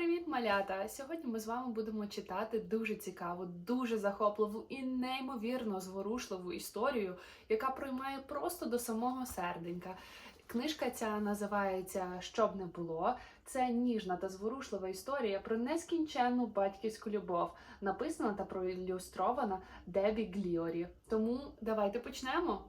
Привіт, малята! Сьогодні ми з вами будемо читати дуже цікаву, дуже захопливу і неймовірно зворушливу історію, яка проймає просто до самого серденька. Книжка ця називається Щоб не було. Це ніжна та зворушлива історія про нескінченну батьківську любов, написана та проілюстрована Дебі Гліорі. Тому давайте почнемо.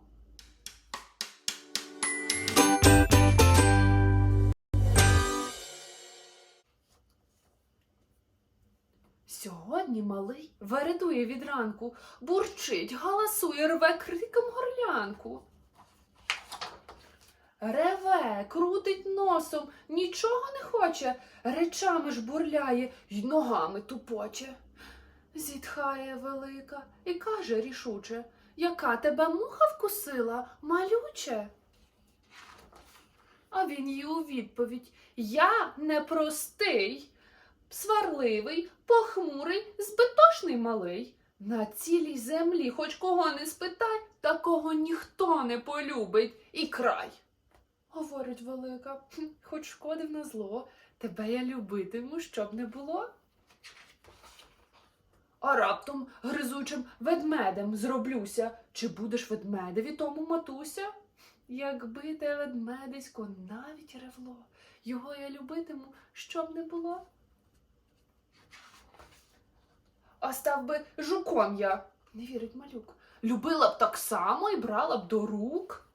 Сьогодні малий вередує від ранку, бурчить, галасує, рве криком горлянку. Реве, крутить носом, нічого не хоче, речами ж бурляє й ногами тупоче. Зітхає велика і каже рішуче, яка тебе муха вкусила, малюче. А він їй у відповідь Я непростий сварливий, похмурий, збитошний малий. На цілій землі хоч кого не спитай, такого ніхто не полюбить і край. Говорить велика, хоч шкодив на зло, тебе я любитиму, щоб не було. А раптом гризучим ведмедем зроблюся, чи будеш ведмедеві тому матуся? Якби те ведмедисько навіть ревло, його я любитиму, щоб не було. А став би жуком я, не вірить малюк. Любила б так само і брала б до рук.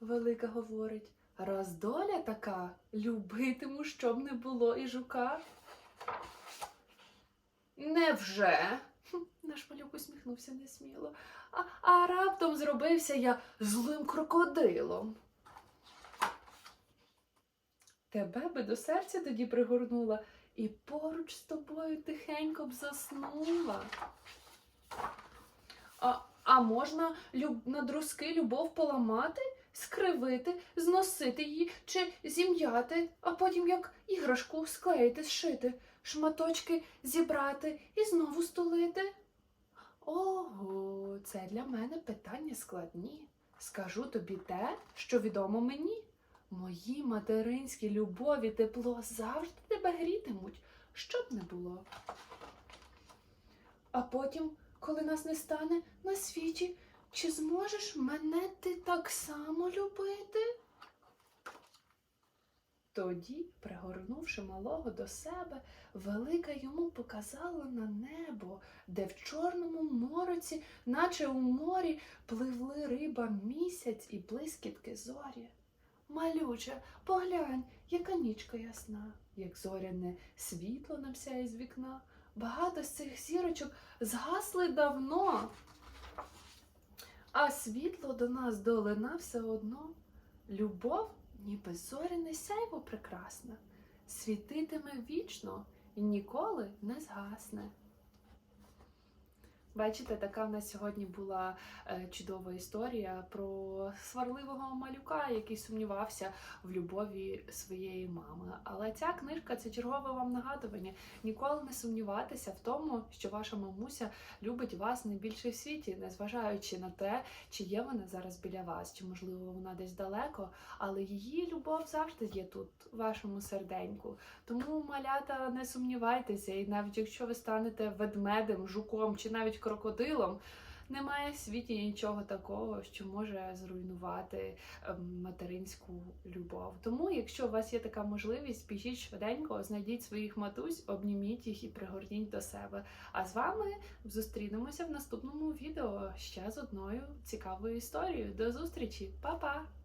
Велика говорить, раз доля така, любитиму, щоб не було і жука. Невже? Наш малюк усміхнувся несміло. А, а раптом зробився я злим крокодилом. Тебе би до серця тоді пригорнула і поруч з тобою тихенько б заснула. А, а можна люб, на друзки любов поламати, скривити, зносити її чи зім'яти, а потім як іграшку склеїти, зшити, шматочки зібрати і знову стулити? Ого, це для мене питання складні. Скажу тобі те, що відомо мені. Мої материнські любові тепло завжди тебе грітимуть, щоб не було. А потім, коли нас не стане на світі, чи зможеш мене ти так само любити? Тоді, пригорнувши малого до себе, велика йому показала на небо, де в чорному мороці, наче у морі, пливли риба місяць і блискітки зорі. Малюче, поглянь, яка нічка ясна, як зоряне світло нам сяє з вікна. Багато з цих зірочок згасли давно, а світло до нас долина все одно. Любов, ніби зоряне сяйво прекрасна, світитиме вічно і ніколи не згасне. Бачите, така в нас сьогодні була е, чудова історія про сварливого малюка, який сумнівався в любові своєї мами. Але ця книжка це чергове вам нагадування. Ніколи не сумніватися в тому, що ваша мамуся любить вас найбільше в світі, незважаючи на те, чи є вона зараз біля вас, чи можливо вона десь далеко. Але її любов завжди є тут, в вашому серденьку. Тому, малята, не сумнівайтеся, і навіть якщо ви станете ведмедем, жуком чи навіть крокодилом, немає в світі нічого такого, що може зруйнувати ем, материнську любов. Тому, якщо у вас є така можливість, біжіть швиденько, знайдіть своїх матусь, обніміть їх і пригорніть до себе. А з вами зустрінемося в наступному відео ще з одною цікавою історією. До зустрічі, Па-па!